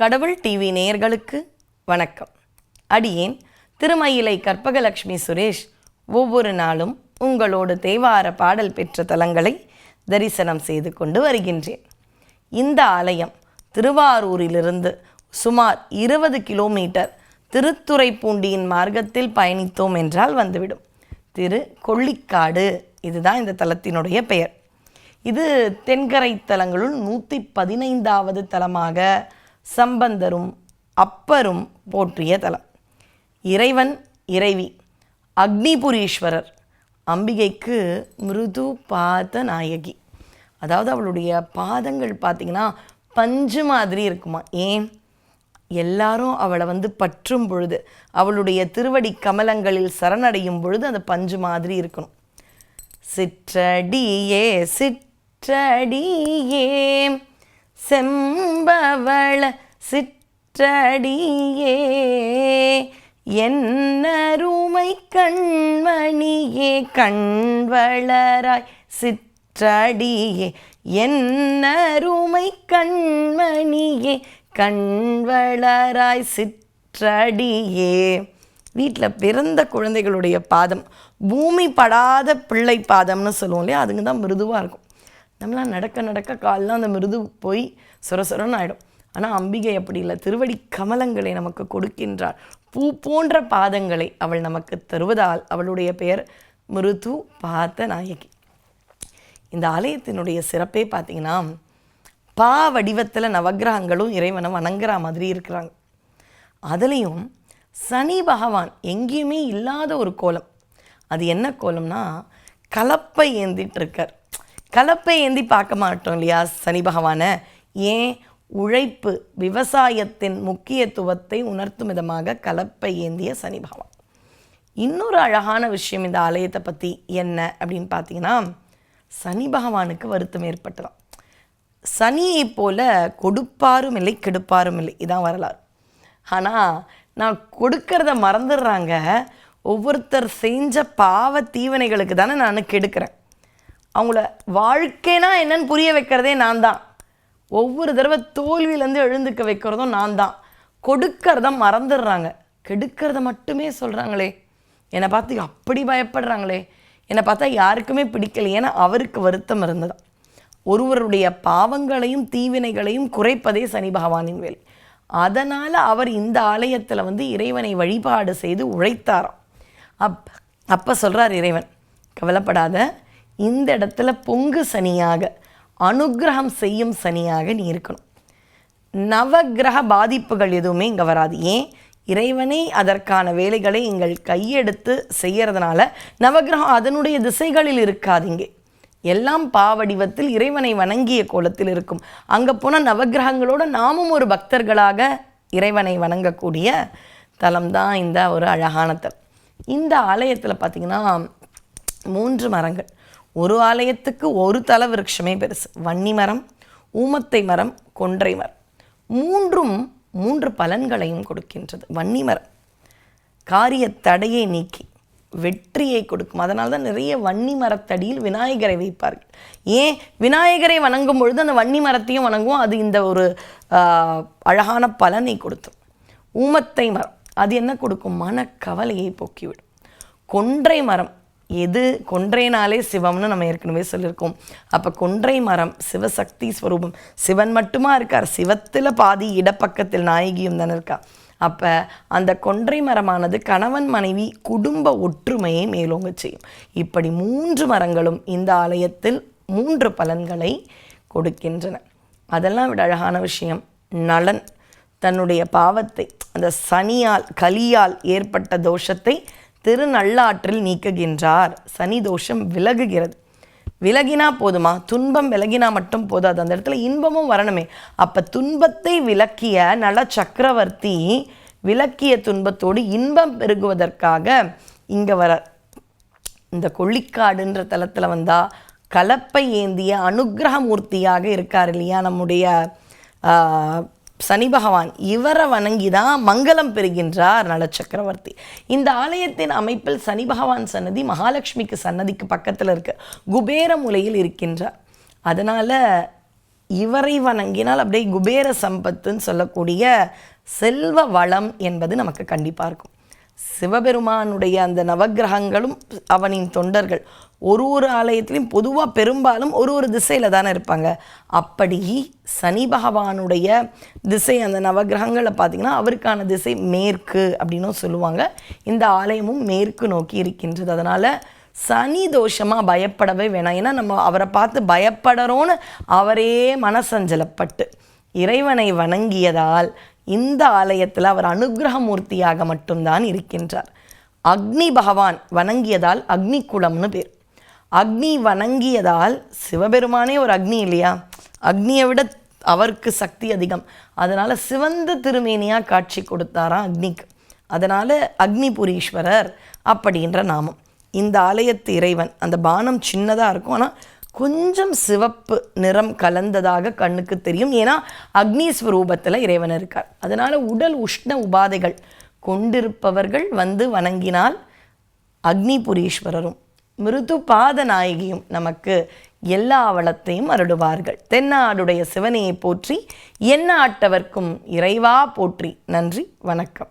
கடவுள் டிவி நேயர்களுக்கு வணக்கம். அடியேன் திருமயிலை கற்பகலட்சுமி சுரேஷ். ஒவ்வொரு நாளும் உங்களோடு தேவார பாடல் பெற்ற தலங்களை தரிசனம் செய்து கொண்டு வருகின்றேன். இந்த ஆலயம் திருவாரூரிலிருந்து சுமார் இருபது கிலோமீட்டர் திருத்துறைப்பூண்டியின் மார்க்கத்தில் பயணித்தோம் என்றால் வந்துவிடும். திரு கொள்ளிக்காடு இதுதான் இந்த தலத்தினுடைய பெயர். இது தென்கரை தலங்களுள் நூற்றி பதினைந்தாவது தலமாக சம்பந்தரும் அப்பரும் போற்றிய தலம். இறைவன் இறைவி அக்னிபுரீஸ்வரர் அம்பிகைக்கு மிருது பாத நாயகி. அதாவது அவளுடைய பாதங்கள் பார்த்திங்கன்னா பஞ்சு மாதிரி இருக்குமா? ஏன்? எல்லாரும் அவளை வந்து பற்றும் பொழுது அவளுடைய திருவடி கமலங்களில் சரணடையும் பொழுது அந்த பஞ்சு மாதிரி இருக்கணும். சிற்றடியே சிற்றடியே செம்பவள சிற்றடியே என்னருமை கண்மணியே கண்வளராய் சிற்றடியே என்னருமை கண்மணியே கண்வளராய் சிற்றடியே. வீட்டில் பிறந்த குழந்தைகளுடைய பாதம் பூமி படாத பிள்ளை பாதம்னு சொல்லுவோம் இல்லையா? அதுங்க தான் மிருதுவாக இருக்கும். நம்மளாம் நடக்க நடக்க கால்லாம் அந்த மிருது போய் சொர சொரன்னு ஆகிடும் ஆனால் அம்பிகை அப்படி இல்லை. திருவடி கமலங்களை நமக்கு கொடுக்கின்றாள் பூ போன்ற பாதங்களை அவள் நமக்கு தருவதால் அவளுடைய பெயர் மிருது பாத்த நாயகி. இந்த ஆலயத்தினுடைய சிறப்பே பார்த்தீங்கன்னா பா வடிவத்தில் நவக்கிரகங்களும் இறைவனை வணங்குற மாதிரி இருக்கிறாங்க. அதுலேயும் சனி பகவான் எங்கேயுமே இல்லாத ஒரு கோலம். அது என்ன கோலம்னா கலப்பை ஏந்திட்டு இருக்கார் கலப்பை ஏந்தி பார்க்க மாட்டோம் இல்லையா சனி பகவானை? ஏன்? உழைப்பு விவசாயத்தின் முக்கியத்துவத்தை உணர்த்தும் விதமாக கலப்பை ஏந்திய சனி பகவான். இன்னொரு அழகான விஷயம் இந்த ஆலயத்தை பற்றி என்ன அப்படின்னு பார்த்தீங்கன்னா சனி பகவானுக்கு வருத்தம் ஏற்பட்டதாம். சனியை போல கொடுப்பாரும் இல்லை கெடுப்பாரும் இல்லை. இதான் வரலாறு. ஆனால் நான் கொடுக்கறத மறந்துடுறாங்க. ஒவ்வொருத்தர் செஞ்ச பாவ தீவனைகளுக்கு தானே நான் கெடுக்கிறேன். அவங்கள வாழ்க்கைனா என்னன்னு புரிய வைக்கிறதே நான் தான் ஒவ்வொரு தடவை தோல்வியிலேருந்து எழுந்துக்க வைக்கிறதும் நான் தான் கொடுக்கறத மறந்துடுறாங்க. கெடுக்கிறத மட்டுமே சொல்கிறாங்களே என்னை பார்த்து அப்படி பயப்படுறாங்களே. என்னை பார்த்தா யாருக்குமே பிடிக்கல. ஏன்னா அவருக்கு வருத்தம் இருந்தது. ஒருவருடைய பாவங்களையும் தீவினைகளையும் குறைப்பதே சனி பகவானின் வேலை. அதனால் அவர் இந்த ஆலயத்தில் வந்து இறைவனை வழிபாடு செய்து உழைத்தாராம். அப் அப்போ சொல்கிறார் இறைவன் கவலைப்படாத. இந்த இடத்துல பொங்கு சனியாக அனுக்கிரகம் செய்யும் சனியாக நீ இருக்கணும். நவக்கிரக பாதிப்புகள் எதுவுமே இங்கே வராது. ஏன்? இறைவனே அதற்கான வேலைகளை எங்கள் கையெடுத்து செய்கிறதுனால நவக்கிரகம் அதனுடைய திசைகளில் இருக்காது இங்கே. எல்லாம் பாவடிவத்தில் இறைவனை வணங்கிய கோலத்தில் இருக்கும். அங்கே போனால் நவக்கிரகங்களோட நாமும் ஒரு பக்தர்களாக இறைவனை வணங்கக்கூடிய தலம்தான் இந்த ஒரு அழகான தலம். இந்த ஆலயத்தில் பார்த்திங்கன்னா மூன்று மரங்கள். ஒரு ஆலயத்துக்கு ஒரு தல விருட்சமே பெருசு. வன்னி மரம் ஊமத்தை மரம் கொன்றை மரம். மூன்றும் மூன்று பலன்களையும் கொடுக்கின்றது. வன்னி மரம் காரிய தடையை நீக்கி வெற்றியை கொடுக்கும். அதனால தான் நிறைய வன்னி மரத்தடியில் விநாயகரை வைப்பார்கள். ஏன்? விநாயகரை வணங்கும் பொழுது அந்த வன்னி மரத்தையும் வணங்குவோம். அது இந்த ஒரு அழகான பலனை கொடுத்தும். ஊமத்தை மரம் அது என்ன கொடுக்கும்? மனக்கவலையை போக்கிவிடும். கொன்றை மரம் எது கொன்றைனாலே சிவம்னு நம்ம ஏற்கனவே சொல்லியிருக்கோம். அப்போ கொன்றை மரம் சிவசக்தி ஸ்வரூபம். சிவன் மட்டுமா இருக்கார். சிவத்தில் பாதி இடப்பக்கத்தில் நாயகியும் தானே இருக்கா. அப்போ அந்த கொன்றை மரமானது கணவன் மனைவி குடும்ப ஒற்றுமையை மேலோங்க செய்யும். இப்படி மூன்று மரங்களும் இந்த ஆலயத்தில் மூன்று பலன்களை கொடுக்கின்றன. அதெல்லாம் விட அழகான விஷயம் நலன் தன்னுடைய பாவத்தை அந்த சனியால் கலியால் ஏற்பட்ட தோஷத்தை திருநள்ளாற்றில் நீக்குகின்றார். சனி தோஷம் விலகுகிறது. விலகினா போதுமா? துன்பம் விலகினா மட்டும் போதாது. அந்த இடத்துல இன்பமும் வரணுமே. அப்போ துன்பத்தை விலக்கிய நல சக்கரவர்த்தி விலக்கிய துன்பத்தோடு இன்பம் பெருகுவதற்காக இங்கே வர இந்த கொள்ளிக்காடுன்ற தலத்தில் வந்தால் கலப்பை ஏந்திய அனுக்கிரகமூர்த்தியாக இருக்கார் இல்லையா? நம்முடைய சனி பகவான் இவரை வணங்கி தான் மங்களம் பெறுகின்றார் நலச்சக்கரவர்த்தி இந்த ஆலயத்தின் அமைப்பில் சனி பகவான் சன்னதி மகாலட்சுமிக்கு சன்னதிக்கு பக்கத்தில் இருக்க குபேர மூலையில் இருக்கின்றார். அதனால் இவரை வணங்கினால் அப்படியே குபேர சம்பத்துன்னு சொல்லக்கூடிய செல்வ வளம் என்பது நமக்கு கண்டிப்பாக இருக்கும். சிவபெருமானுடைய அந்த நவக்கிரகங்களும் அவனின் தொண்டர்கள். ஒரு ஒரு ஆலயத்திலையும் பொதுவாக பெரும்பாலும் ஒரு ஒரு திசையில் தானே இருப்பாங்க. அப்படி சனி பகவானுடைய திசை அந்த நவகிரகங்களை பார்த்திங்கன்னா அவருக்கான திசை மேற்கு அப்படின்னும் சொல்லுவாங்க. இந்த ஆலயமும் மேற்கு நோக்கி இருக்கின்றது. அதனால் சனி தோஷமாக பயப்படவே வேணாம். ஏன்னா நம்ம அவரை பார்த்து பயப்படுறோன்னு அவரே மனசஞ்சலப்பட்டு இறைவனை வணங்கியதால் இந்த ஆலயத்தில் அவர் அனுகிரகமூர்த்தியாக மட்டும்தான் இருக்கின்றார். அக்னி பகவான் வணங்கியதால் அக்னி குளம்னு பேர். அக்னி வணங்கியதால் சிவபெருமானே ஒரு அக்னி இல்லையா? அக்னியை விட அவருக்கு சக்தி அதிகம். அதனால் சிவந்த திருமேனியாக காட்சி கொடுத்தாராம் அக்னிக்கு. அதனால் அக்னிபுரீஸ்வரர் அப்படின்ற நாமம். இந்த ஆலயத்து இறைவன் அந்த பானம் சின்னதாக இருக்கும். ஆனால் கொஞ்சம் சிவப்பு நிறம் கலந்ததாக கண்ணுக்கு தெரியும். ஏன்னா அக்னி ஸ்வரூபத்தில் இறைவன் இருக்கார். அதனால் உடல் உஷ்ண உபாதைகள் கொண்டிருப்பவர்கள் வந்து வணங்கினால் அக்னிபுரீஸ்வரரும் மிருது பாத நாயகியும் நமக்கு எல்லா வளத்தையும் அருடுவார்கள் தென்னாடுடைய சிவனையை போற்றி என்ன ஆட்டவர்க்கும் இறைவா போற்றி. நன்றி வணக்கம்.